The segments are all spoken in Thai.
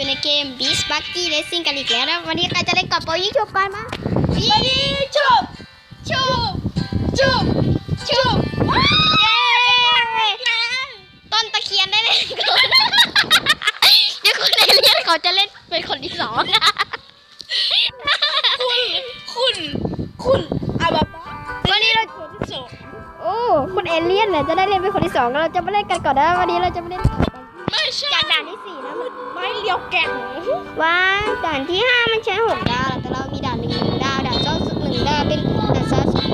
อยู่ในเกม Beach Buggy Racing กันอีกแล้วนะ วันนี้ใครจะเล่นกับโปรยิงชุบก่อนมายิงชุบชุบชุบชุบเย้ต้นตะเคียนได้เล่นก่อนเดี๋ยวคุณเอเลียนเขาจะเล่นเป็นคนที่สองนะคุณคุณคุณอาบาบะวันนี้เราคนที่สองโอ้คุณเอเลียนเนี่ยจะได้เล่นเป็นคนที่สองเราจะไม่เล่นกันก่อนนะวันนี้เราจะไม่เล่น ยวแก่งว้าด่านที่ห้ามันใช้หกดาว แต่เรามีด่านหนึ่งดาวด่านสองสุดหนึ่งดาวเป็นด่านสองสุด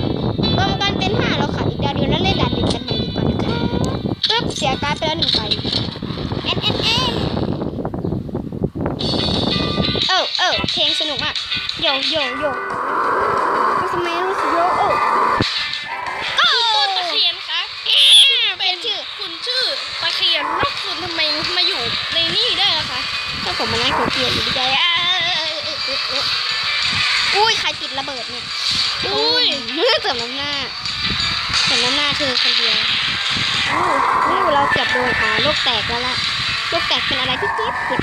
รวมกันเป็นห้าเราขาดอีกดาวเดียวแล้วเล่นด่านหนึ่งกันใหม่ดีกว่านะคะปึ๊บเสียการไปแล้วหนึ่งใบเอ็นเอ็นเอ็นเออเออเพลงสนุกมากโยโยโยก็สมัยรู้สึกโยโอ้โอ้ต้นตะเคียนคะเป็นชื่อคุณชื่อตะเคียนแล้วคุณทำไมมาอยู่ในนี่ ถ้าผมมานั่งเกลียดอยู่ดีใจอุ้ยใครติดระเบิดเนี่ยอุ้ยเมื่อเติมน้ำหน้าเติมน้ำหน้าเธอคนเดียวอู้เราเกือบโดนอ่าโลกแตกแล้วล่ะโลกแตกเป็นอะไรที่เจ็บเจ็บ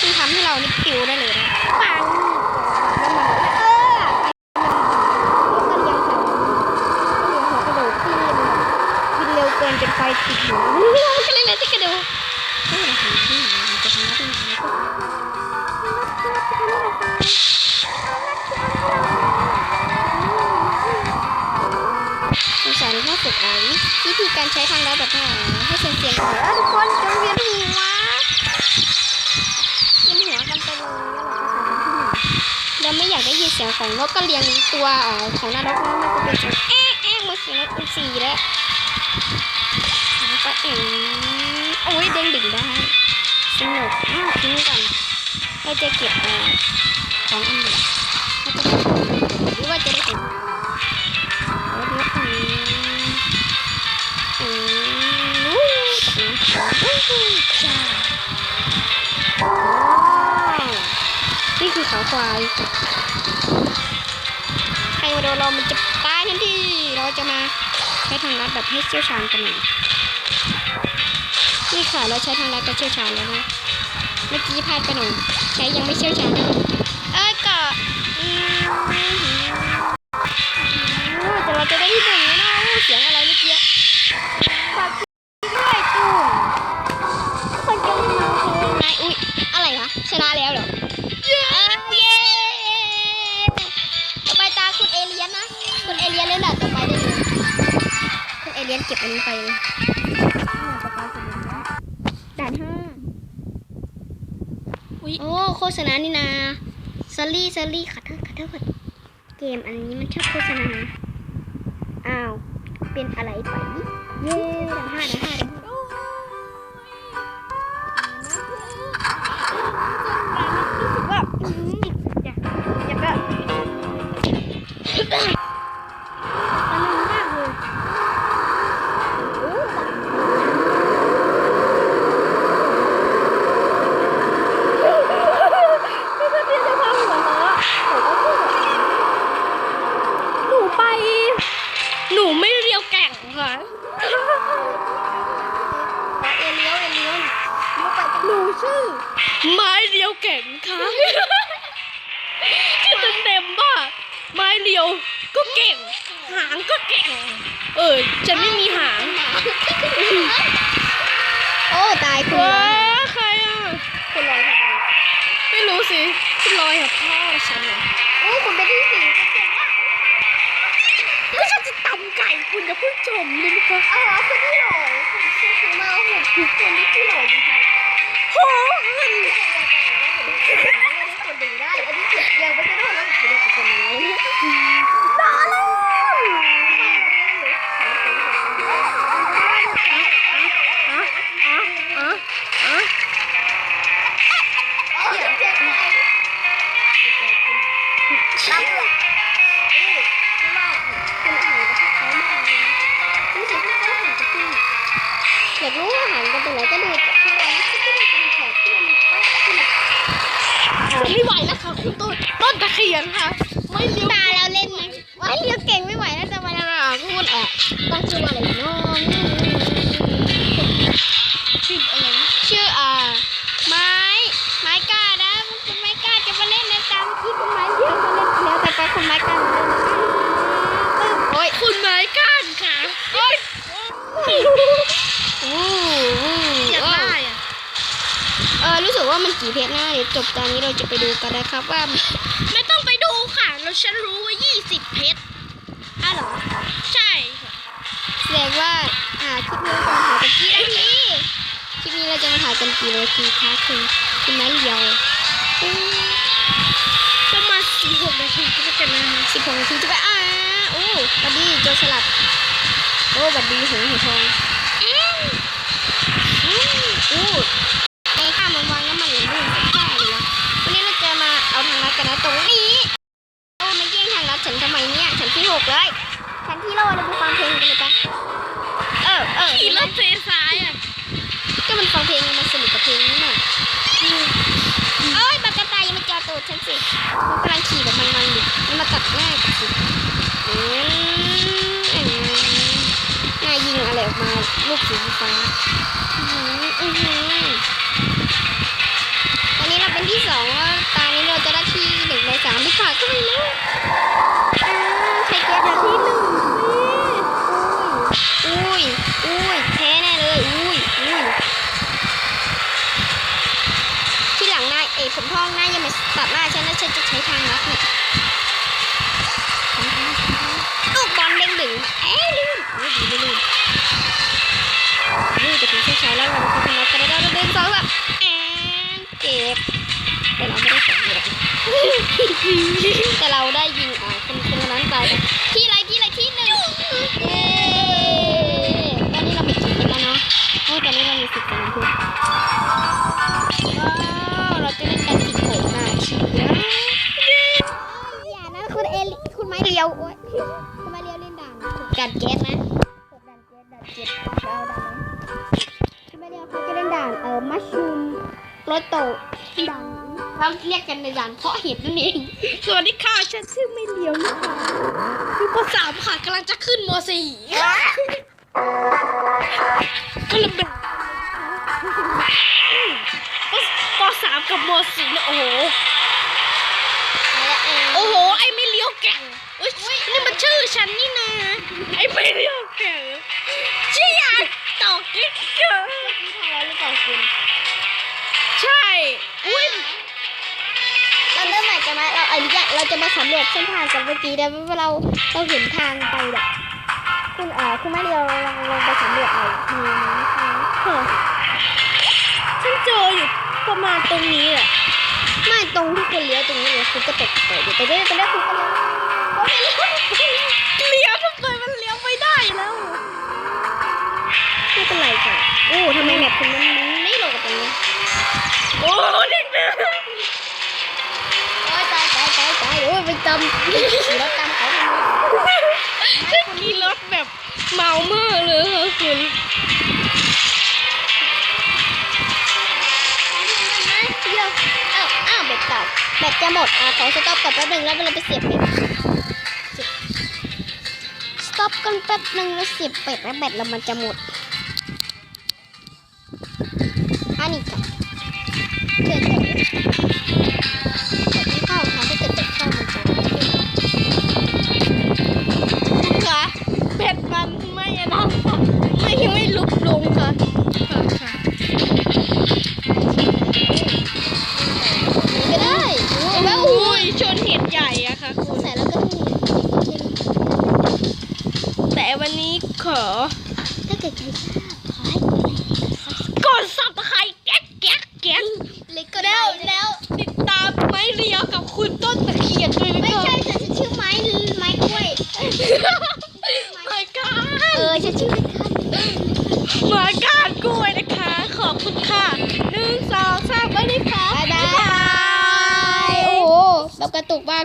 ที่ทำให้เรานี่ปิวได้เลยนะปังแล้วมันเออไปมันแล้วก็เลี้ยงแถวนี้เลี้ยงหัวกระโดดที่มันบินเร็วเกินจนไฟติดหัวมันก็เลยเลยที่กระโดดเออทำที่ไหนมันจะทำที่ไหนก็สงสัยว่ฝึกอ่านวิธีการใช้ทางลัดแบบไหนให้เสียงเสียงหน่อยเออทุกคนจงเวียนหัวกินหัวกันไปเลยแล้วเราไม่อยากได้ยินเสียงของนกกระเรียงตัวของนรกนะมันจะเป็นเสียงแอ๊ะแอ๊ะมือนเสียงนกอินทรีแล้วแล้วก็เอ๋โอ้ยเด้งดึงได้ สนุกอ้าวทิ้งก่อนเราจะเก็บเอ่อของอันเดียวหรือว่าจะได้เห็นเดี๋ยวก่อนอืมอู้อู้จ้าว้าวนี่คือเขาควายใครมาโดนเรามันจะตายทันทีเราจะมาใช้ทางลัดแบบให้เชี่ยวชาญกันหน่อย นี่ค่ะเราใช้ทางลัดก็เชี่ยวชาญแล้วนะ เมื่อกี้พลาดไปหน่อยใช้ยังไม่เชี่ยวชาญนะเอ้ยก็อืมโอ้แต่เราจะได้ที่หนึ่งแล้วนะโอ้เสียงอะไรเมื่อกี้ โอ้โฆษณานี่นาซอรี่ซอรี่ขอโทษขอโทษเกมอันนี้มันชอบโฆษณาอ้าวเป็นอะไรไปเย้ดังห้าดังห้าดัง หนูไม่เลียวแก่งค่ะเอเลี้ยวเอเลี้ยวเลี้ยวไปจะหนูชื่อ ไม้เลียวแก่งค่ะชื่อเต็มๆว่าไม้เลียวก็เก่ง หางก็เก่ง เออฉันไม่มีหาง โอ้ตายคุณว้าลอยใครอะคุณลอยทำไมไม่รู้สิคุณลอยกับพ่อฉันเหรอโอ้คุณเป็นที่สี่คุณเก่งมาก ก็ฉันจะตำไก่ คุณจะเพิ่งชมเลยนะคะเออคุณที่หล่อคุณเชื่อคุณมากว่าผมคือคนที่ที่หล่อจริงๆโอ้ไม่ไไม่ไหวแล้วค่ะคุณต้นต้นตะเคียนค่ะ ไม่เลี้ยวตาเราเล่นไหมว่าเรียกเก่งไม่ไหวแล้วจะมาเราพูดออกต้องชื่อว่าอะไรเนาะ ชื่ออะไรนะ ชื่ออ่าไม้ คนไม้กันปึ๊บโอ้ย คุณไม้ก้านค่ะโอ๊ย อู้ อยาก อู้ ได้อะ เออรู้สึ กว่ามันกี่เพชรนะเดี๋ยวจบตอนนี้เราจะไปดูกันนะครับว่า ไม่ต้องไปดูค่ะ เราฉันรู้ว่า 20 เพชรอ้าวเหรอ ใช่ค่ะแสดงว่าอ่าคลิปนี้เราจะมาถ่ายกันกี่นาทีคลิปนี้เราจะมาถ่ายกันกี่นาทีคะคุณคุณไม้เลียวประมาณ16นาทีก็จะกันนะคะสิบหกนาทีจะไปอ่าโอ้บัดดี้โจรสลัดโอ้บัดดี้หูหูทองอืมอืมอู้ไอ้ข้ามันวางน้ำมันอย่างลื่นสักท่าเลยวะวันนี้เราจะมาเอาทางลัดกันนะตรงนี้โอ้มาแย่งทางลัดฉันทำไมเนี่ยฉันที่หกเลยฉันที่โลเราไปฟังเพลงกันเลยปะเออเออ ขี่รถเซซ้ายอะ ก็มันฟังเพลงมันสนุกกับเพลงนี้มากเอ้ยบักกะตายอย่ามาจอตูดฉันสิมันกำลังขี่แบบมันๆอยู่มันมาตัดห น้ายิงอะไรออกมาลูกสีฟ้าอืมอือหือตอนนี้เราเป็นที่สองแล้วตอนนี้เราจะได้ที่หนึ่งในสามดีกว่าก็ไม่รู้อ่าใครเก็บอย่างที่หนึ่งอุ้ย อุ้ยแพ้แน่เลย อุ้ย อุ้ย ที่หลังน้าเอยผมทองนายยังไม่ตัดหน้าฉันแล้วฉันจะใช้ทางลัดเนี่ยลูกบอลเด้งดึงเอ๊ะลื่นโอยู่ที่นู่นนี่จะถึงเส้นชัยแล้วเราเป็นคนทางลัดกันได้แล้วเราเดินสองแบบแอนเจ็บแต่เราไม่ได้สองเลยแต่เราได้ยิงอ่าคนคนนั้นตายไปที่ไรที่ไรที่หนึ่งเย้ตอนนี้เรามีกี่คนแล้วเนาะโอ้ตอนนี้เรามีสิบคนแล้ รถโตด่านเราเรียกกันในด่านเพราะเห็ดนั่นเอง สวัสดีค่ะ ฉันชื่อไม่เลียวนะคะคือปสามค่ะกำลังจะขึ้นมสี่ก็เลยเป็นปสามกับมสี่เนี่ยโอ้โห โอ้โห ไอ้ไม่เลี้ยวแก่งเอ้ยนี่มันชื่อฉันนี่นะ ไอ้ไม่เลี้ยวแก่งชื่อยาตอกกิ๊กเกอร์ทางเราหรือเปล่าคุณ ใช่อุ้ยเราเริ่มใหม่กันไหมเราอนุญาตเราจะมาสำรวจเส้นทางกันเมื่อกี้แต่ว่าเราเราเห็นทางไปแบบคุณเอ่อคุณไม้เลียวลองลองไปสำรวจหน่อยมีไหมคะเฮ้ยฉันเจออยู่ประมาณตรงนี้แหละไม่ตรงที่คุณเลี้ยวตรงนี้เลยคุณก็ตกไปเดี๋ยวไปได้ไปได้คุณก็เลี้ยวโอ้ยเลี้ยวเลี้ยวทำไมมันเลี้ยวไม่ได้แล้วไม่เป็นไรค่ะโอ้ทำไมแมพคุณมันมันไม่โหลดตรงนี้ โอ้เด็กเด็ก โอ้ยตายตายตายตายโอ้ยไปจำรถตามเขาทำไมฉันขี่รถแบบเมามากเลยคุณเดี๋ยวอ้าวอ้าวแบตเก่าแบตจะหมดอะขอสต็อปก่อนแป๊บหนึงแล้วเราไปเสียบแบตสต็อปกันแป๊บหนึงแล้วเสียบแบตแล้วแบตเรามันจะหมดอันนี้จ้ะเกิดแบตแบตไม่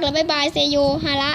ล้วบ๊ายบายเซโยฮาระ